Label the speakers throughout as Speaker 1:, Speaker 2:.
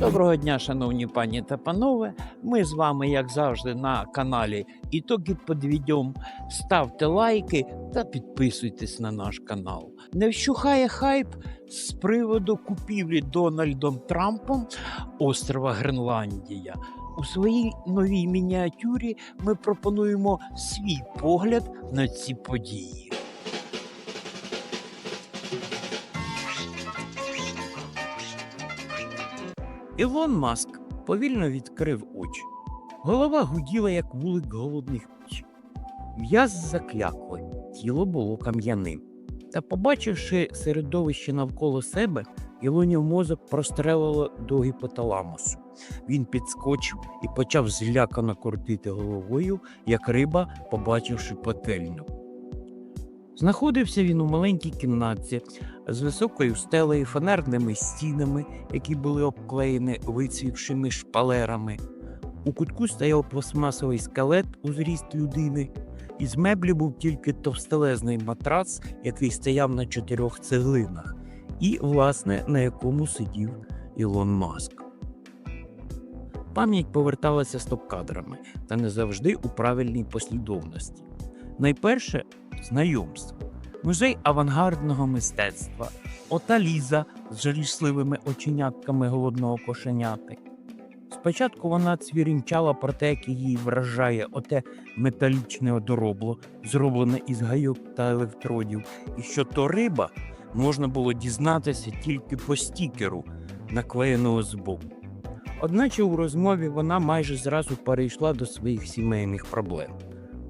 Speaker 1: Доброго дня, шановні пані та панове. Ми з вами, як завжди, на каналі Ітоги під. Ставте лайки та підписуйтесь на наш канал. Не вщухає хайп з приводу купівлі Дональдом Трампом острова Гренландія. У своїй новій мініатюрі ми пропонуємо свій погляд на ці події. Ілон Маск повільно відкрив очі. Голова гуділа, як вулик голодних піч. М'яз заклякли, тіло було кам'яним. Та, побачивши середовище навколо себе, Ілонів мозок прострелило до гіпоталамусу. Він підскочив і почав злякано крутити головою, як риба, побачивши пательню. Знаходився він у маленькій кімнатці з високою стелею, фанерними стінами, які були обклеєні вицвівшими шпалерами. У кутку стояв пластмасовий скелет у зріст людини, із меблі був тільки товстелезний матрац, який стояв на чотирьох цеглинах, і, власне, на якому сидів Ілон Маск. Пам'ять поверталася стоп-кадрами та не завжди у правильній послідовності. Найперше знайомство. Музей авангардного мистецтва, ота Ліза з жалісливими оченятками голодного кошеняти. Спочатку вона цвірінчала про те, як її вражає оте металічне одоробло, зроблене із гайок та електродів, і що то риба можна було дізнатися тільки по стікеру, наклеєного збоку. Одначе у розмові вона майже зразу перейшла до своїх сімейних проблем.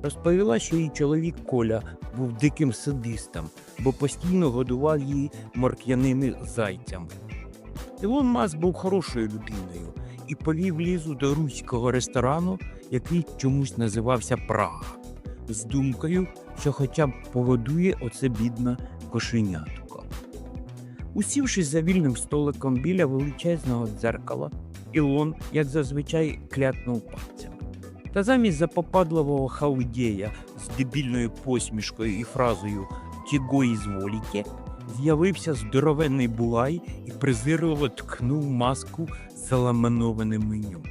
Speaker 1: Розповіла, що її чоловік Коля був диким садистом, бо постійно годував її морк'яними зайцями. Ілон Маск був хорошою людиною і повів лізу до руського ресторану, який чомусь називався Прага, з думкою, що хоча б поводує оце бідне кошенятко. Усівшись за вільним столиком біля величезного дзеркала, Ілон, як зазвичай, клятнув пальцями. Та замість запопадливого халдея з дебільною посмішкою і фразою «Тіго ізволіте» з'явився здоровенний булай і презирливо ткнув маску з меню.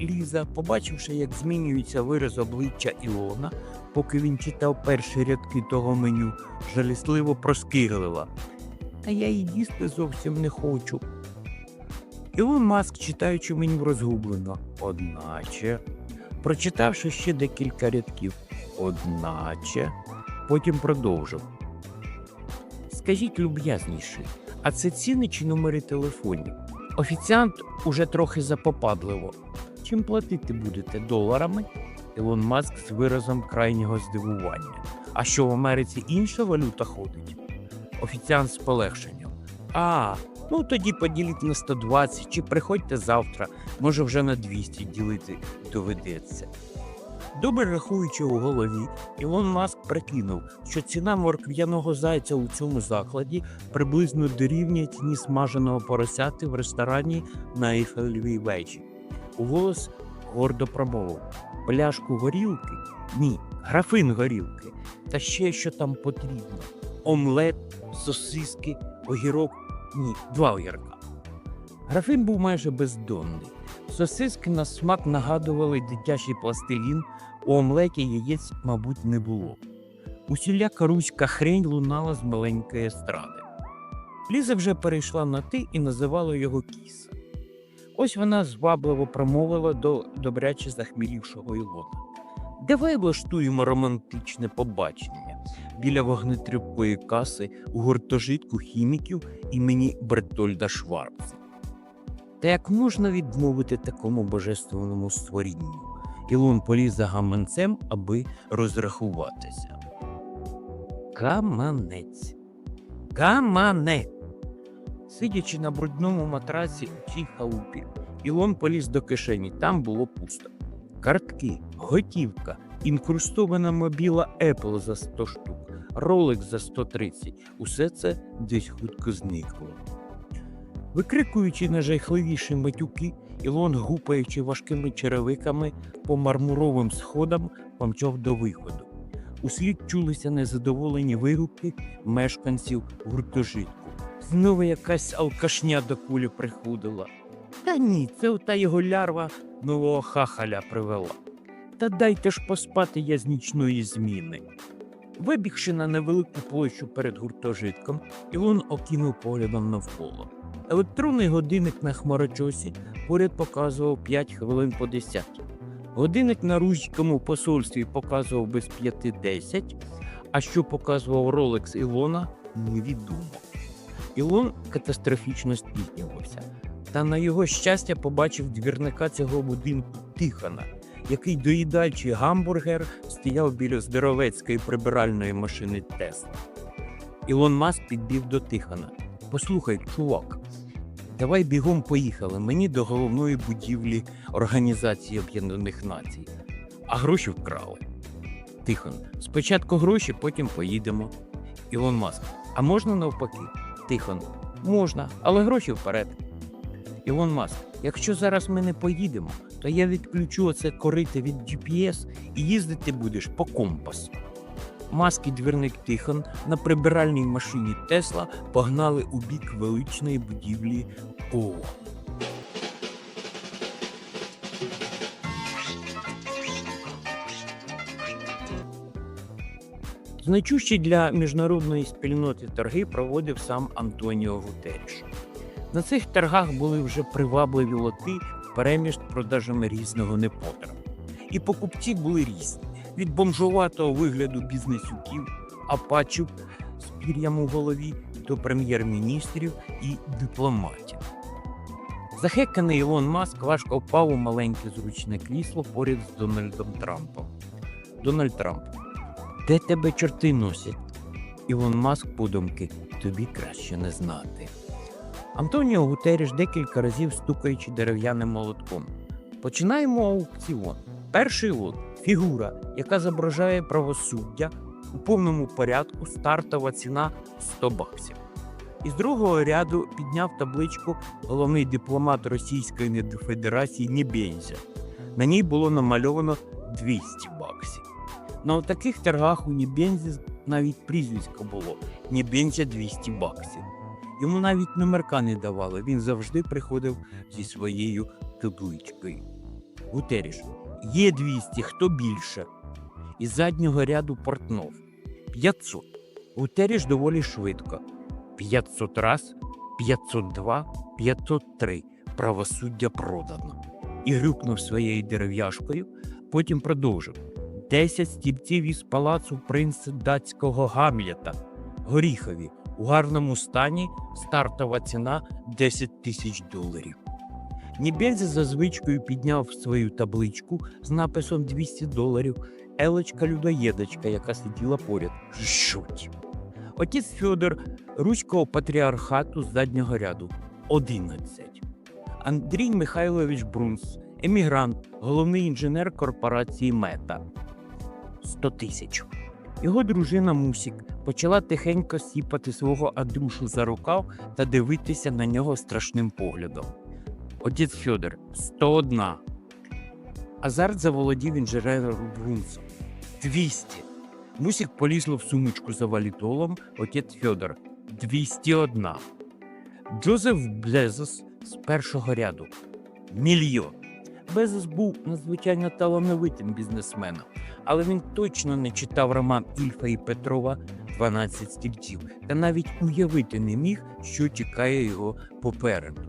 Speaker 1: Ліза, побачивши, як змінюється вираз обличчя Ілона, поки він читав перші рядки того меню, жалісливо проскиглила. Та я і їсти зовсім не хочу. Ілон Маск, читаючи меню розгублено, одначе, прочитавши ще декілька рядків, одначе, потім продовжив. Скажіть люб'язніше, а це ціни чи номери телефонів? Офіціант уже трохи запопадливо. Чим платити будете доларами? Ілон Маск з виразом крайнього здивування. А що в Америці інша валюта ходить? Офіціант з полегшенням. А, ну тоді поділіть на 120 чи приходьте завтра, може вже на 200 ділити доведеться. Добре рахуючи у голові, Ілон Маск прикинув, що ціна моркв'яного зайця у цьому закладі приблизно дорівнює ціні смаженого поросяти в ресторані на Ейфелевій вежі. У гордо промовив пляшку горілки? Ні, графин горілки. Та ще що там потрібно: омлет, сосиски, огірок. Ні, два огірка. Графин був майже бездонний. Сосиски на смак нагадували дитячий пластилін, у омлеті яєць, мабуть, не було. Усіляка руська хрень лунала з маленької естради. Ліза вже перейшла на ти і називала його кіс. Ось вона звабливо промовила до добряче захмілівшого Ілона. Давай влаштуємо романтичне побачення біля вогнетрюбкої каси у гуртожитку хіміків імені Бертольда Шварца. Та як можна відмовити такому божественному створінню? Ілон поліз за гаманцем, аби розрахуватися. Каманець. Камане. Сидячи на брудному матраці у цій халупі, Ілон поліз до кишені, там було пусто. Картки, готівка, інкрустована мобіла Apple за 100 штук, ролик за 130. Усе це десь хутко зникло. Викрикуючи найжахливіші матюки, Ілон, гупаючи важкими черевиками по мармуровим сходам, помчав до виходу. Услід чулися незадоволені вигуки мешканців гуртожитку. Знову якась алкашня до кулі приходила. Та ні, це ота його лярва нового хахаля привела. Та дайте ж поспати я з нічної зміни. Вибігши на невелику площу перед гуртожитком, Ілон окинув поглядом навколо. Електронний годинник на хмарочосі поряд показував 5 хвилин по 10. Годинник на руському посольстві показував без 5-10, а що показував Rolex Ілона, невідомо. Ілон катастрофічно спізнювався, та на його щастя побачив двірника цього будинку Тихана, який, доїдаючи гамбургер, стояв біля здоровецької прибиральної машини Тесла. Ілон Маск підбіг до Тихана. Послухай, чувак, давай бігом поїхали мені до головної будівлі Організації Об'єднаних Націй, а гроші вкрали. Тихон, спочатку гроші, потім поїдемо. Ілон Маск, а можна навпаки? Тихон, можна, але гроші вперед. Ілон Маск, якщо зараз ми не поїдемо, то я відключу оце корити від GPS і їздити будеш по компасу. Маск і двірник Тихон на прибиральній машині Тесла погнали у бік величної будівлі ООН. Значущі для міжнародної спільноти торги проводив сам Антоніо Гутеріш. На цих торгах були вже привабливі лоти переміж продажами різного непотребу. І покупці були різні від бомжуватого вигляду бізнесюків, апачів з пір'ям у голові до прем'єр-міністрів і дипломатів. Захеканий Ілон Маск важко впав у маленьке зручне крісло поряд з Дональдом Трампом. Дональд Трамп, де тебе чорти носять? Ілон Маск подумки, тобі краще не знати. Антоніо Гутеріш декілька разів стукаючи дерев'яним молотком. Починаємо аукціон. Перший лот фігура, яка зображає правосуддя у повному порядку, стартова ціна 100 баксів. Із другого ряду підняв табличку головний дипломат Російської Федерації Нібензя. На ній було намальовано 200 баксів. На таких торгах у Нібензі навіть прізвисько було Нібензя 200 баксів. Йому навіть номерка не давали, він завжди приходив зі своєю табличкою. Гутеріш, є 200, хто більше? Із заднього ряду Портнов 500. Гутеріш доволі швидко. 500 раз, 502, 503. Правосуддя продано. І грюкнув своєю дерев'яшкою, потім продовжив. 10 стільців із палацу принца датського Гамлета. Горіхові. У гарному стані стартова ціна 10 тисяч доларів. Нібензі за звичкою підняв свою табличку з написом 200 доларів. Елечка людоєдочка, яка сиділа поряд. Жуть. Отець Фьодор руського патріархату з заднього ряду 11. Андрій Михайлович Брунс, емігрант, головний інженер корпорації Мета 100 тисяч. Його дружина Мусік почала тихенько сіпати свого Андрюшу за рукав та дивитися на нього страшним поглядом. Отець Фьодор 101. Азарт заволодів інженером Брунсом 200. Мусік полізло в сумочку за валітолом. Отець Фьодор 201. Джозеф Блезос з першого ряду мільйон. Безос був надзвичайно талановитим бізнесменом, але він точно не читав роман Ільфа і Петрова «12 стільців та навіть уявити не міг, що чекає його попереду.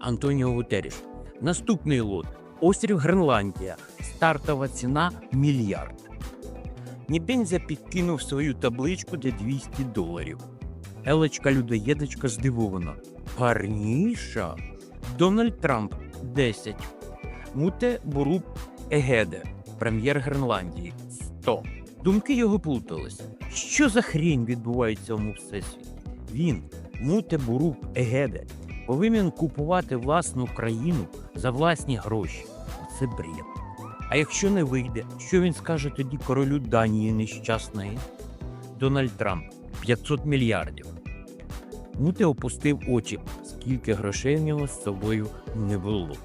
Speaker 1: Антоніо Гутеріш. Наступний лот. Острів Гренландія. Стартова ціна мільярд. Нібензя підкинув свою табличку для 200 доларів. Елечка людоєдочка здивована. Парніша. Дональд Трамп 10. Муте Буруп Егеде, прем'єр Гренландії 100. Думки його плутались. Що за хрінь відбувається в цьому всесвіті? Він, Муте Буруп Егеде, повинен купувати власну країну за власні гроші. Це бред. А якщо не вийде, що він скаже тоді королю Данії нещасної? Дональд Трамп 500 мільярдів. Муте опустив очі, скільки грошей в нього з собою не було.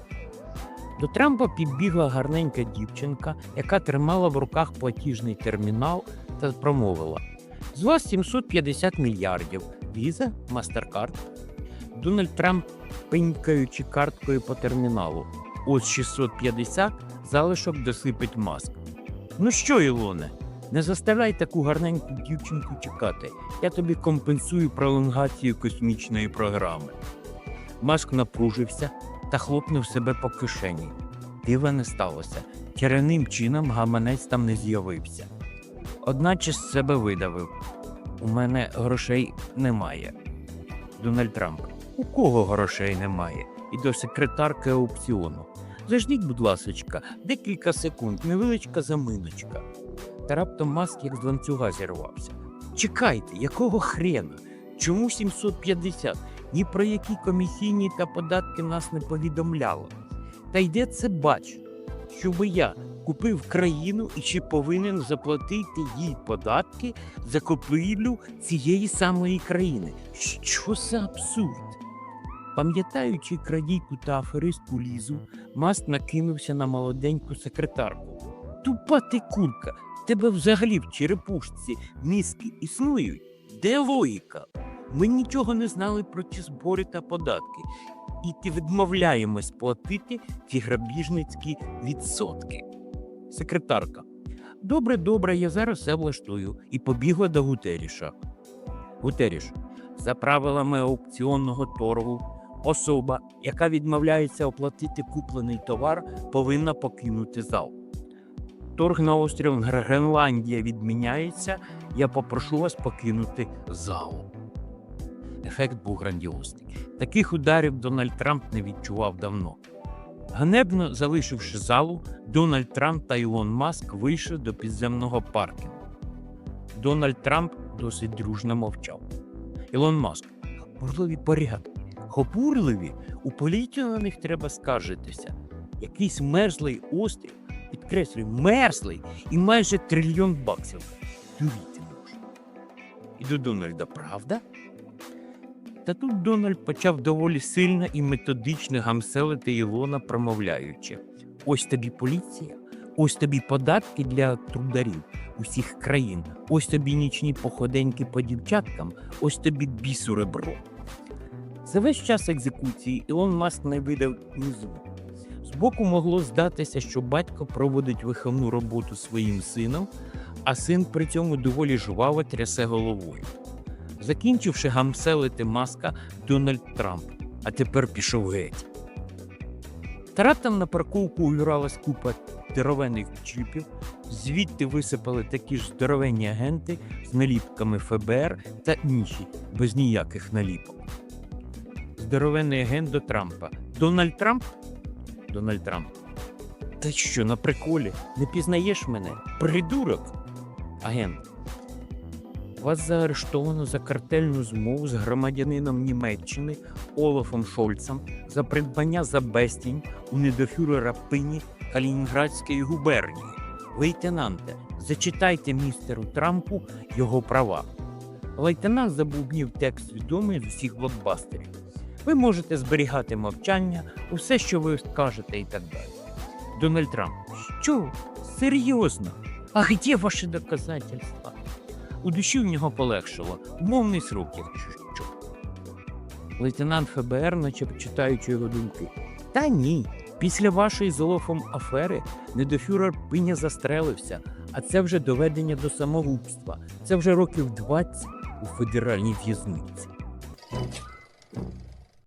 Speaker 1: До Трампа підбігла гарненька дівчинка, яка тримала в руках платіжний термінал та промовила: З вас 750 мільярдів. Віза, Мастеркард. Дональд Трамп, пенькаючи карткою по терміналу. Ось 650 залишок досипить маск. Ну що, Ілоне, не заставляй таку гарненьку дівчинку чекати. Я тобі компенсую пролонгацію космічної програми. Маск напружився та хлопнув себе по кишені. Дива не сталося. Тіряним чином гаманець там не з'явився. Одначе з себе видавив. У мене грошей немає. Дональд Трамп. У кого грошей немає? І до секретарки аукціону. Заждіть, будь ласочка, декілька секунд, невеличка заминочка. Та раптом маск як з ланцюга зірвався. Чекайте, якого хрена? Чому 750? Ні про які комісійні та податки нас не повідомляло. Та йде це бач, щоби я купив країну і чи повинен заплатити їй податки за купівлю цієї самої країни. Що за абсурд? Пам'ятаючи крадійку та аферистку Лізу, Маст накинувся на молоденьку секретарку. Тупа ти курка, тебе взагалі в черепушці мізки існують. Де логіка? Ми нічого не знали про ці збори та податки, і ти відмовляємось платити ці грабіжницькі відсотки. Секретарка. Добре, добре, я зараз все влаштую і побігла до Гутеріша. Гутеріш, за правилами аукціонного торгу, особа, яка відмовляється оплатити куплений товар, повинна покинути зал. Торг на острів Гренландія відміняється. Я попрошу вас покинути зал. Ефект був грандіозний. Таких ударів Дональд Трамп не відчував давно. Ганебно залишивши залу, Дональд Трамп та Ілон Маск вийшли до підземного паркінгу. Дональд Трамп досить дружно мовчав. Ілон Маск, бурливі порядки, хопурливі, у поліцію на них треба скаржитися. Якийсь мерзлий острів, підкреслюю, мерзлий і майже трильйон баксів. Дуріти може. І до Дональда, правда? Та тут Дональд почав доволі сильно і методично гамселити Ілона, промовляючи: ось тобі поліція, ось тобі податки для трударів усіх країн, ось тобі нічні походеньки по дівчаткам, ось тобі бісу ребро. За весь час екзекуції Ілон Маск не видав ні звуку. Збоку могло здатися, що батько проводить виховну роботу своїм сином, а син при цьому доволі жваво трясе головою. Закінчивши гамселити маска Дональд Трамп, а тепер пішов геть. Та раптом на парковку увіралась купа здоровенних чіпів, звідти висипали такі ж здоровенні агенти з наліпками ФБР та інші без ніяких наліпок. Здоровенний агент до Трампа. Дональд Трамп? Дональд Трамп. Та що, на приколі? Не пізнаєш мене? Придурок? Агент. Вас заарештовано за картельну змову з громадянином Німеччини Олафом Шольцем за придбання за безцінь у недофюрера Пині Калінінградської губернії. Лейтенанте, зачитайте містеру Трампу його права. Лейтенант забубнів текст відомий з усіх блокбастерів. Ви можете зберігати мовчання, усе, що ви скажете, і так далі. Дональд Трамп, що? Серйозно? А де ваші доказательства? У душі в нього полегшило. мовний срок, якщо що. Лейтенант ФБР, наче читаючи його думки. Та ні. Після вашої з Олафом афери недофюрер пиня застрелився, а це вже доведення до самогубства. Це вже років 20 у федеральній в'язниці.